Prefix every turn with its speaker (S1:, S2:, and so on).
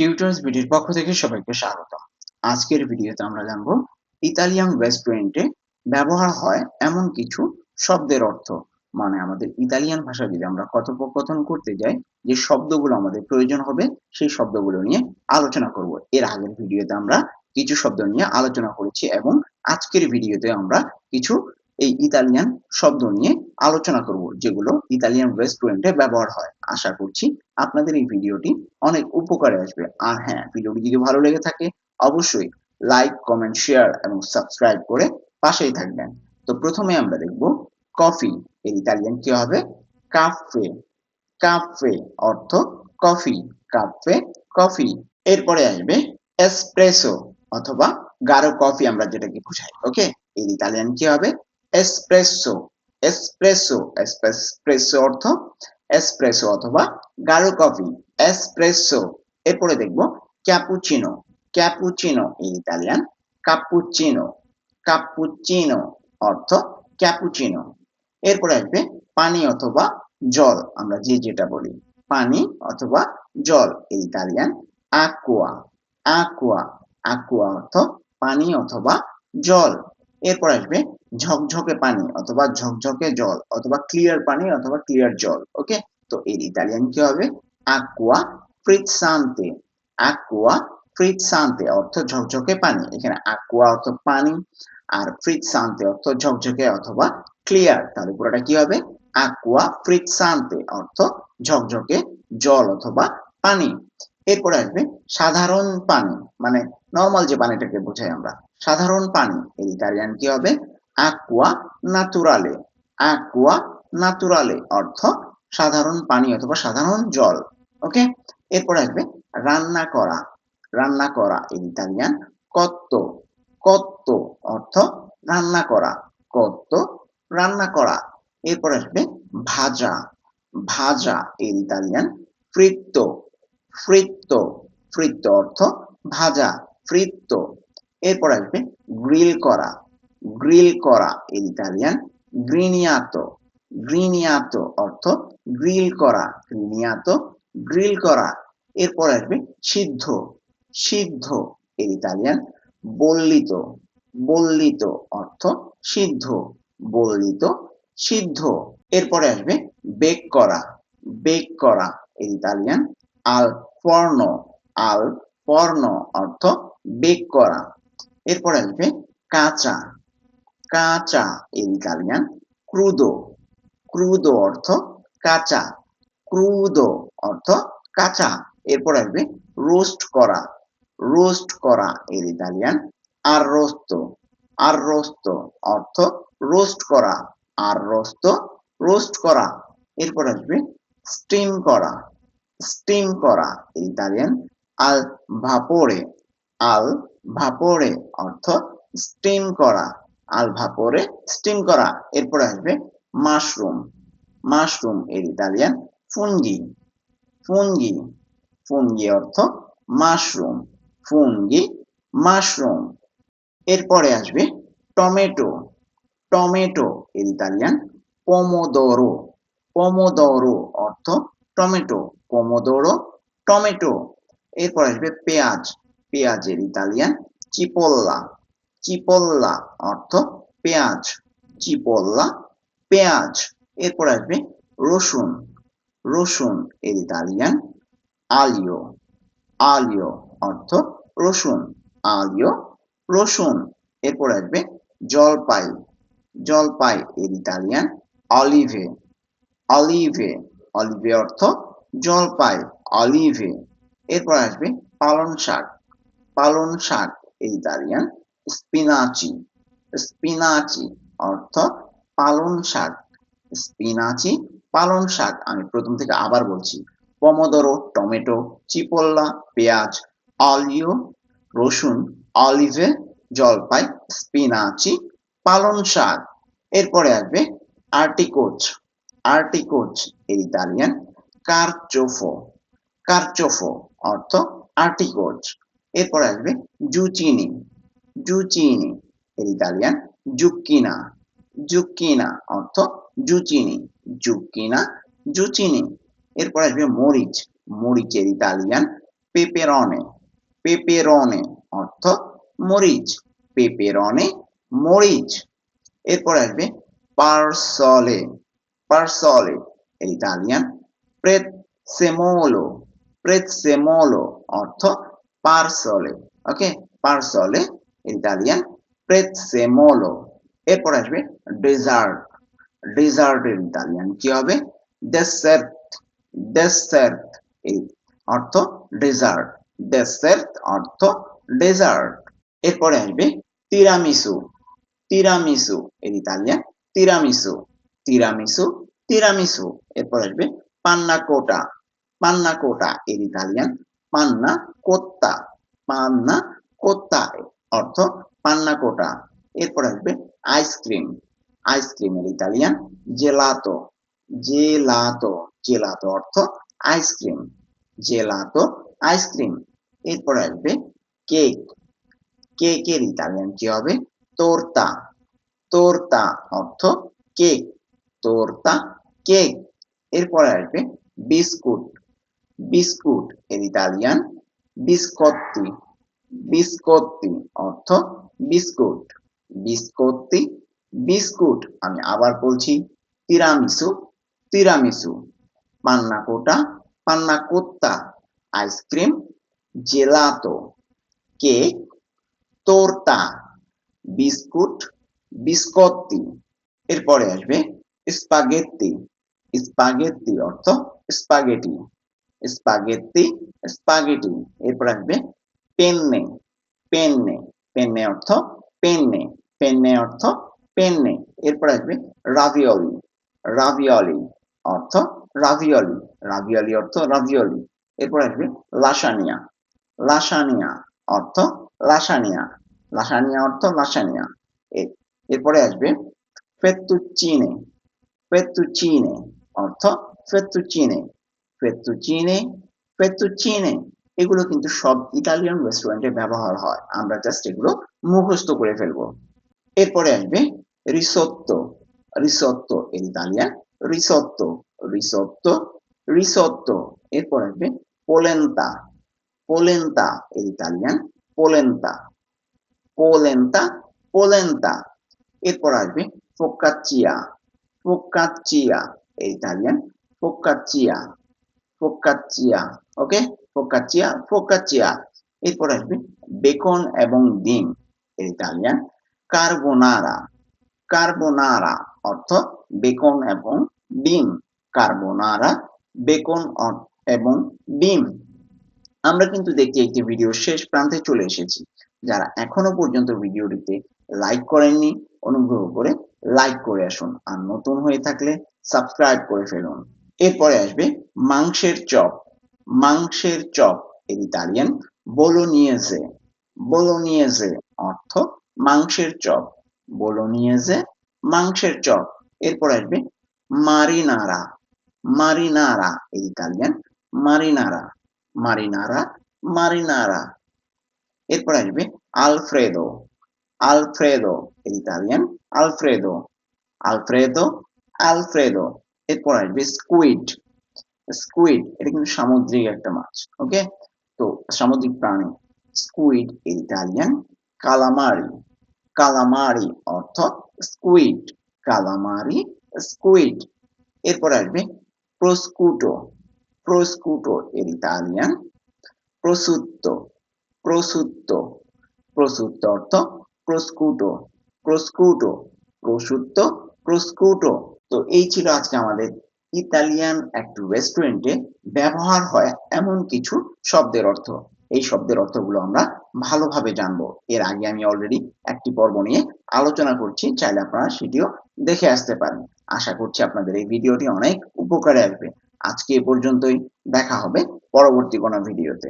S1: Tutors ভিডিওর পক্ষ থেকে সবাইকে স্বাগত আজকের ভিডিওতে আমরা জানব, ইতালিয়ান রেস্টুরেন্টে ব্যবহার হয় এমন কিছু শব্দের অর্থ। মানে আমাদের ইতালিয়ান ভাষা যদি আমরা কথোপকথন করতে যাই, যে শব্দগুলো আমাদের প্রয়োজন হবে, সেই শব্দগুলো নিয়ে আলোচনা করব। এর আগের ভিডিওতে আমরা কিছু শব্দ নিয়ে আলোচনা করেছি এবং আজকের ভিডিওতে আমরা কিছু এই ইতালিয়ান শব্দ নিয়ে আলোচনা করব, যেগুলো ইতালিয়ান রেস্টুরেন্টে ব্যবহার হয়। আশা করছি আপনাদের এই ভিডিওটি অনেক উপকারে আসবে। আর হ্যাঁ ভিডিওটি যদি ভালো লেগে থাকে, অবশ্যই লাইক কমেন্ট শেয়ার এবং সাবস্ক্রাইব করে পাশেই থাকবেন। তো প্রথমে আমরা দেখব কফি এর ইতালিয়ান কি হবে? কাফে কাফে অর্থ কফি কাফে কফি এরপরে আসবে এসপ্রেসো অথবা গাঢ় কফি আমরা যেটাকে বুঝাই ওকে এর ইতালিয়ান কি হবে? এসপ্রেসো এসপ্রেসো এসপ্রেসো অর্থ এসপ্রেসো অথবা গাঢ় কফি এসপ্রেসো এরপরে দেখব cappuccino cappuccino Italian cappuccino cappuccino অর্থ ক্যাপুচিনো এরপরে আসবে পানি অথবা জল, আমরা যে যেটা বলি, পানি অথবা জল ইতালিয়ান আকুয়া aqua আকুয়া অর্থ পানি অথবা জল। এরপর আসবে ঝকঝকে পানি অথবা ঝকঝকে জল অথবা ক্লিয়ার পানি অথবা ক্লিয়ার জল ওকে তো এর ইতালিয়ান কি হবে? Aqua frizzante আকুয়া frizzante অর্থ ঝকঝকে পানি, এখানে আকুয়া অর্থ পানি আর frizzante অর্থ ঝকঝকে অথবা ক্লিয়ার তাহলে পুরোটা কি হবে? Aqua frizzante অর্থ ঝকঝকে জল অথবা পানি। এরপরে আসবে সাধারণ পানি মানে নর্মাল যে পানিটাকে বোঝাই আমরা, সাধারণ পানি, এর ইতালিয়ান কি হবে? Aqua নাতুরালে aqua নাতুরালে অর্থ সাধারণ পানি অথবা সাধারণ জল ওকে এরপর আসবে রান্না করা। রান্না করা এর ইতালিয়ান কত্ত কত্ত অর্থ রান্না করা। কত্ত রান্না করা। এরপর আসবে ভাজা। ভাজা এর ইতালিয়ান ফ্রিত্তো ফ্রিত্তো ফ্রিত্তো অর্থ ভাজা ফ্রিত্তো এরপর আসবে গ্রিল করা। গ্রিল করা এর ইতালিয়ান গ্রিনিয়াতো গ্রিনিয়াতো অর্থ গ্রিল করা গ্রিনিয়াতো গ্রিল করা। এরপর আসবে সিদ্ধ সিদ্ধ এর ইতালিয়ান বল্লিত বল্লিত অর্থ সিদ্ধ বল্লিত সিদ্ধ। এরপরে আসবে বেক করা বেক করা এর ইতালিয়ান আল ফর্নো আল ফর্নো অর্থ বেক করা। এরপরে আসবে কাঁচা কাঁচা এর ইতালিয়ান ক্রুদো ক্রুদো অর্থ কাঁচা, ক্রুদো অর্থ কাঁচা, এরপর আসবে রোস্ট করা রোস্ট করা এর ইতালিয়ান আর রোস্ত আর রোস্ত অর্থ রোস্ট করা আর রোস্ত রোস্ট করা, এরপর আসবে স্টিম করা স্টিম করা ইতালিয়ান আল ভাপোরে আল ভাপোরে অর্থ স্টিম করা আল ভাপোরে স্টিম করা। এরপরে আসবে মাশরুম মাশরুম এর ইতালিয়ান ফুনগি ফুনগি ফুনগি অর্থ মাশরুম ফুনগি মাশরুম এরপরে আসবে টমেটো। টমেটো এর ইতালিয়ান পমোদোরো পমোদোরো অর্থ টমেটো। পমোদোরো টমেটো। এরপর আসবে পেঁয়াজ। পেঁয়াজের ইতালিয়ান চিপোল্লা। চিপোল্লা অর্থ পেঁয়াজ, চিপল্লা, পেঁয়াজ। এরপর আসবে রসুন রসুন এর ইতালিয়ান আলিও আলিও অর্থ রসুন, আলিও রসুন। এরপর আসবে জলপাই জলপাই এর ইতালিয়ান অলিভে অলিভে অলিভে অর্থ জলপাই, অলিভে। এরপর আসবে পালন শাক পালন শাক এর ইতালিয়ান স্পিনাচি। স্পিনাচি অর্থ পালন শাক। স্পিনাচি পালন শাক। আমি প্রথম থেকে আবার বলছি। পমোদরো টমেটো চিপোল্লা পেঁয়াজ, অলিও, রসুন অলিভে জলপাই, স্পিনাচি পালন শাক। এরপরে আসবে আর্টিকোচ আর্টিকোচ এর ইতালিয়ান কারচোফো কারচোফো অর্থ আর্টিকোচ এরপরে আসবে জুচিনি জুচিনি এর ইতালিয়ান জুকিনা জুক্কিনা অর্থ জুচিনি জুকিনা জুচিনি এরপর আসবে মরিচ মরিচের ইতালিয়ান পেপেরনে পেপেরনে অর্থ মরিচ পেপেরনে মরিচ এরপর আসবে পার্সলে পার্সলে ইতালিয়ান প্রেত সেমোলো প্রেৎসেমোলো প্রেৎসেমোলো অর্থ পার্সলে ওকে পার্সলে ইতালিয়ান প্রেৎসেমোলো এরপর আসবে ডেজার্ট ডেজার্টের ইতালিয়ান কি হবে ডেসার্ট ডেসার্ট এই অর্থ ডেজার্ট ডেসার্ট অর্থ ডেজার্ট এরপরে আসবে তিরামিসু তিরামিসু এর ইতালিয়ান তিরামিসু তিরামিসু তিরামিসু এরপর আসবে পান্না কোটা পান্না কোটা এর ইতালিয়ান পান্না কোত্তা পান্না কোত্তা অর্থ পান্না কোটা। এরপর আসবে আইসক্রিম আইসক্রিমের ইতালিয়ান জেলাতো জেলাতো জেলাতো অর্থ আইসক্রিম জেলাতো আইসক্রিম এরপর আসবে কেক কেকের ইতালিয়ান কি হবে? তোর্তা তোর্তা অর্থ কেক তোর্তা কেক এরপর আসবে বিস্কুট বিস্কুট এর ইতালিয়ান বিস্কত্তি বিস্কত্তি অর্থ বিস্কুট। বিস্কত্তি বিস্কুট। আমি আবার বলছি tiramisu tiramisu. Panna cotta, panna cotta. Ice cream, gelato. Cake তোর্তা biscuit বিস্কত্তি এরপরে আসবে স্পাগেত্তি। স্পাগেত্তি অর্থ স্পাগেটি। স্পাগেত্তি, স্পাগেটি। এরপর আসবে পেন্নে। পেন্নে। পেন্নে অর্থ পেন্নে পেন্নে অর্থ পেন্নে এরপর আসবে রাভিওলি রাভিওলি অর্থ রাভিওলি রাভিওলি অর্থ রাভিওলি। এরপর আসবে লাসানিয়া লাসানিয়া অর্থ লাসানিয়া লাসানিয়া অর্থ লাসানিয়া। এরপরে আসবে ফেত্তুচিনে ফেত্তুচিনে অর্থ ফেত্তুচিনে ফেত্তুচিনে ফেত্তুচিনে এগুলো কিন্তু সব ইতালিয়ান রেস্টুরেন্টে ব্যবহার হয়। আমরা জাস্ট এগুলো মুখস্থ করে ফেলব। এরপরে আসবে রিসোত্তো রিসোত্তো এর ইতালিয়ান রিসোত্তো রিসোত্তো রিসোত্তো এরপর আসবে পোলেন্তা পোলেন্তা এর ইতালিয়ান পোলেন্তা পোলেন্তা পোলেন্তা এরপর আসবে ফোকাচিয়া ফোকাচিয়া এর ইতালিয়ান ফোকাচিয়া ফোকাচিয়া ওকে ফোকাচিয়া ফোকাচিয়া। এরপর আসবে বেকন এবং ডিম, এর ইতালিয়ান। কার্বোনারা কার্বোনারা অর্থ বেকন এবং ডিম। কার্বোনারা, বেকন এবং ডিম। আমরা কিন্তু দেখি একটি ভিডিও শেষ প্রান্তে চলে এসেছি। যারা এখনও পর্যন্ত ভিডিওটিতে লাইক করেননি, অনুগ্রহ করে লাইক করে আসুন। আর নতুন হয়ে থাকলে সাবস্ক্রাইব করে ফেলুন। এরপরে আসবে মাংসের চপ। মাংসের চপ ইতালিয়ান, বোলোনিয়েজে। বোলোনিয়েজে অর্থ মাংসের চপ। বোলোনিয়েজে মাংসের চপ। এরপর আসবে মারিনারা। মারিনারা ইতালিয়ান, মারিনারা। Marinara marinara. এরপর আসবে alfredo. Alfredo Italian, alfredo. Alfredo alfredo. এরপর আসবে স্কুইড। স্কুইড এটা কিন্তু সামুদ্রিক একটা মাছ ওকে তো সামুদ্রিক প্রাণী স্কুইড এর ইতালিয়ান কালামারি কালামারি অর্থ স্কুইড কালামারি স্কুইড এরপর আসবে প্রস্কুটো প্রস্কুটো এর ইতালিয়ান প্রসুত্ত প্রসুত্তো প্রসুত্তো অর্থ প্রস্কুটো প্রস্কুটো প্রসুত্ত প্রস্কুটো তো এই ছিল আজকে আমাদের ইতালিয়ান একটি রেস্টুরেন্টে ব্যবহার হয় এমন কিছু শব্দের অর্থ। এই শব্দের অর্থগুলো আমরা ভালোভাবে জানব। এর আগে আমি অলরেডি একটি পর্ব নিয়ে আলোচনা করছি, চাইলে আপনারা সেটিও দেখে আসতে পারেন। আশা করছি আপনাদের এই ভিডিওটি অনেক উপকারে আসবে। আজকে এ পর্যন্তই, দেখা হবে পরবর্তী কোনো ভিডিওতে।